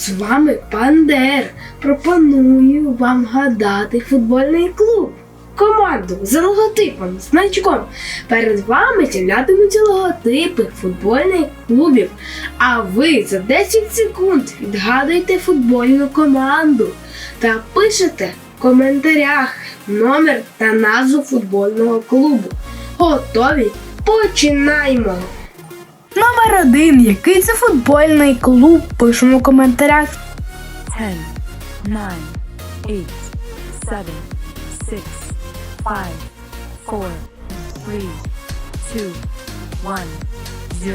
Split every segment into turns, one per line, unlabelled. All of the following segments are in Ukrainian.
З вами Пандер. Пропоную вам гадати футбольний клуб. Команду з логотипом, значком. Перед вами з'являтимуться логотипи футбольних клубів. А ви за 10 секунд відгадуєте футбольну команду та пишете в коментарях номер та назву футбольного клубу. Готові? Починаємо!
Номер один. Який це футбольний клуб? Пишемо в коментарях.
10, 9, 8, 7, 6, 5, 4, 3, 2, 1, 0.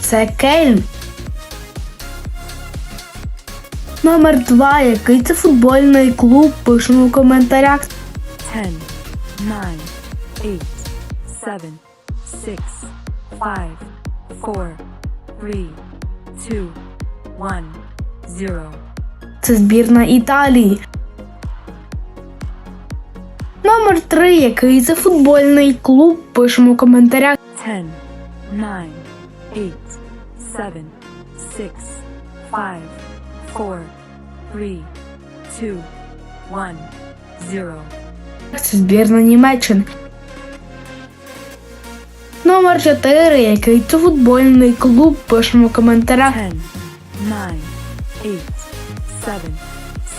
Це Кельн. Номер два. Який це футбольний клуб? Пишемо в коментарях.
10, 9, 8, 7, 6, 5, 4, 3, 2, 1, 0.
Це збірна Італії. Номер три. Який це футбольний клуб? Пишемо в коментарях.
10, 9, 8, 7, 6, 5, 4, 3, 2, 1, 0.
Це збірна Німеччини. Номер 4. Який це футбольний клуб? Пишемо в коментарях.
10, 9, 8, 7,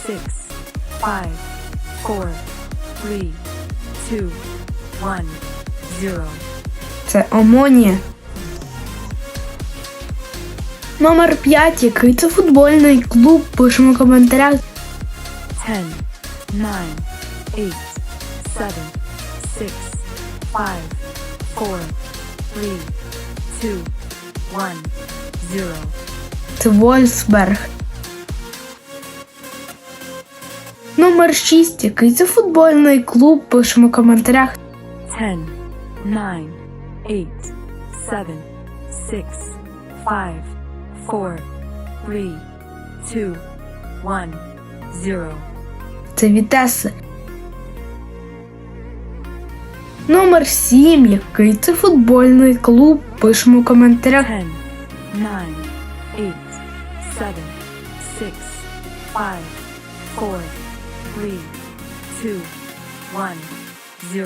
6, 5, 4, 3, 2, 1, 0.
Це Омонія. Номер 5. Який це футбольний клуб? Пишемо в коментарях.
10, 9, 8, 7, 6, 5, 4, 3, 2, 1, 0.
Це Вольсберг. Номер 6. Який це футбольний клуб? Пишемо в коментарях.
10, 9, 8, 7, 6, 5, 4, 3, 2, 1, 0.
Це Вітеси. Номер 7. Який це футбольний клуб? Пишемо в коментарях.
10, 9, 8, 7, 6, 5, 4, 3, 2, 1, 0.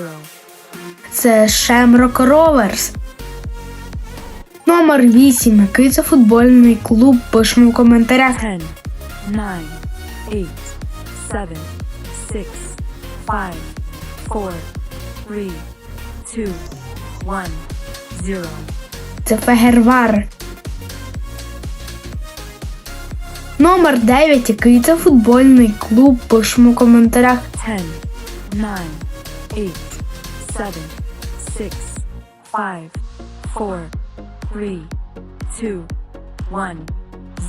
Це Шемрок Роверс. Номер 8. Який це футбольний клуб? Пишемо в коментарях.
10, 9, 8, 7, 6, 5, 4, 3, 2, 1, 0.
Це Фегервар. Номер 9. Який це футбольний клуб? Пишемо в коментарях.
10, 9, 8, 7, 6, 5, 4, 3, 2, 1,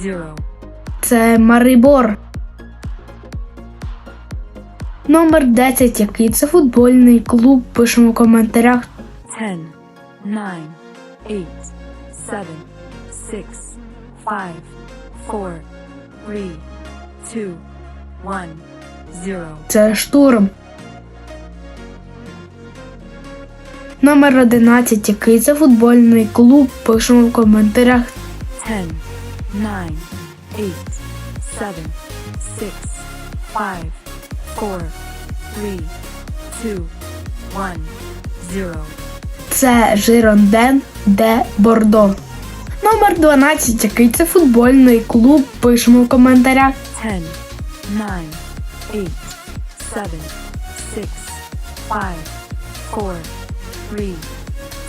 0.
Це Марибор. Номер 10. Який це футбольний клуб? Пишемо в коментарях.
10, 9, 8, 7, 6, 5, 4, 3, 2, 1, 0.
Це штурм. Номер 11. Який це футбольний клуб? Пишемо в коментарях.
10, 9, 8, 7, 6, 5, 4, 3, 2, 1, 0.
Це Жиронден де Бордо. Номер 12. Який це футбольний клуб? Пишемо в коментарях.
10, 9, 8, 7, 6, 5, 4,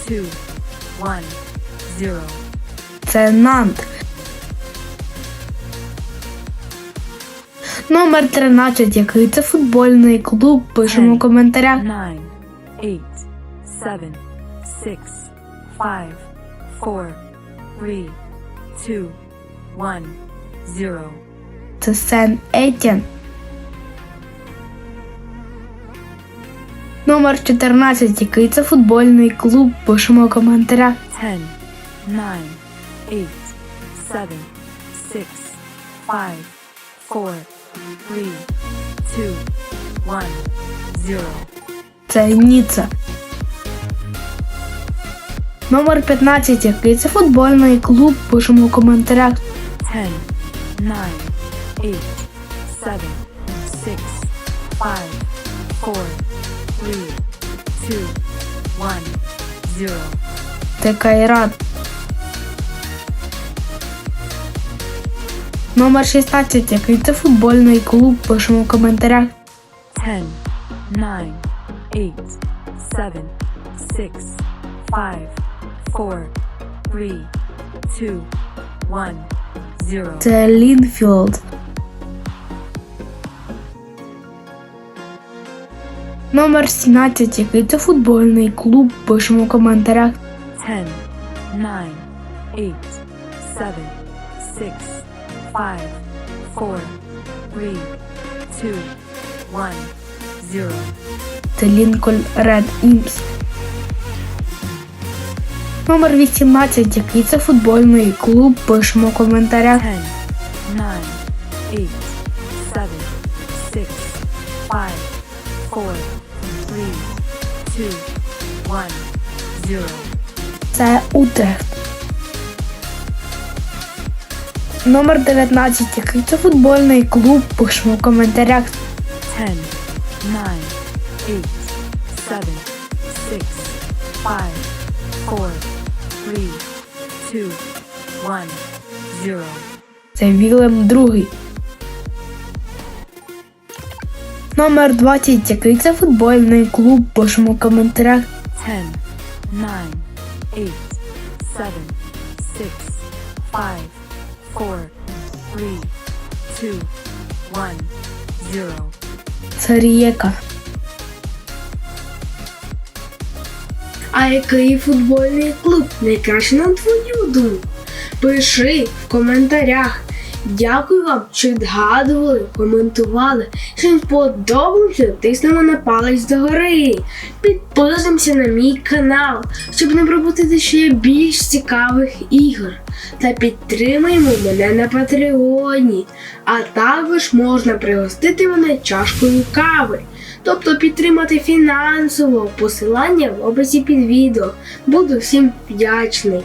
3, 2, 1, 0.
Це Нант. Номер 13. Який це футбольний клуб? Пишемо в коментарях.
9, 8, 7, 6, 5, 4, 3, 2, 1, 0.
Це Сен Етєн. Номер 14. Який це футбольний клуб? Пишемо в коментарях.
10, 9, 8, 7, 6, 5, 4, 3, 2, 1, 0.
Це Ніцца. Номер 15. Який це футбольний клуб? Пишемо в коментарях.
10, nine, eight, seven, six, five, four, three, two, one, zero.
Це Кайрат. Номер 16. Який це футбольний клуб? Пишемо в коментарях.
Ten, nine, eight, seven, six, five, four, three, two, one, zero.
Це Лінфілд. Номер 17. Який це футбольний клуб? Пишемо в коментарях.
Ten, nine, eight, seven, six, five, four, three, two, one, zero.
Це Лінкольн Ред Імс. Номер 18. Який це футбольний клуб? Пишемо в коментарях.
Ten, nine, eight, seven, six, five, four, three, two, one, zero.
Це Утрехт. Номер 19. Який це футбольний клуб? Пишемо в коментарях.
Ten, nine, eight, seven, six, five, four, three, two, one, zero.
Це Вілем Другий. Номер 20. Який це футбольний клуб? Пишемо в коментарях.
Ten, nine, eight, seven, six, five, four, three, two, one, zero.
Це.
А який футбольний клуб найкращий на твою думку? Пиши в коментарях. Дякую вам, що відгадували, коментували. Вам сподобався, тиснемо на палець догори. Підписуємося на мій канал, щоб не пропустити ще більш цікавих ігор. Та підтримуємо мене на Патреоні. А також можна пригостити мене чашкою кави. Тобто підтримати фінансово посилання в описі під відео. Буду всім вдячний.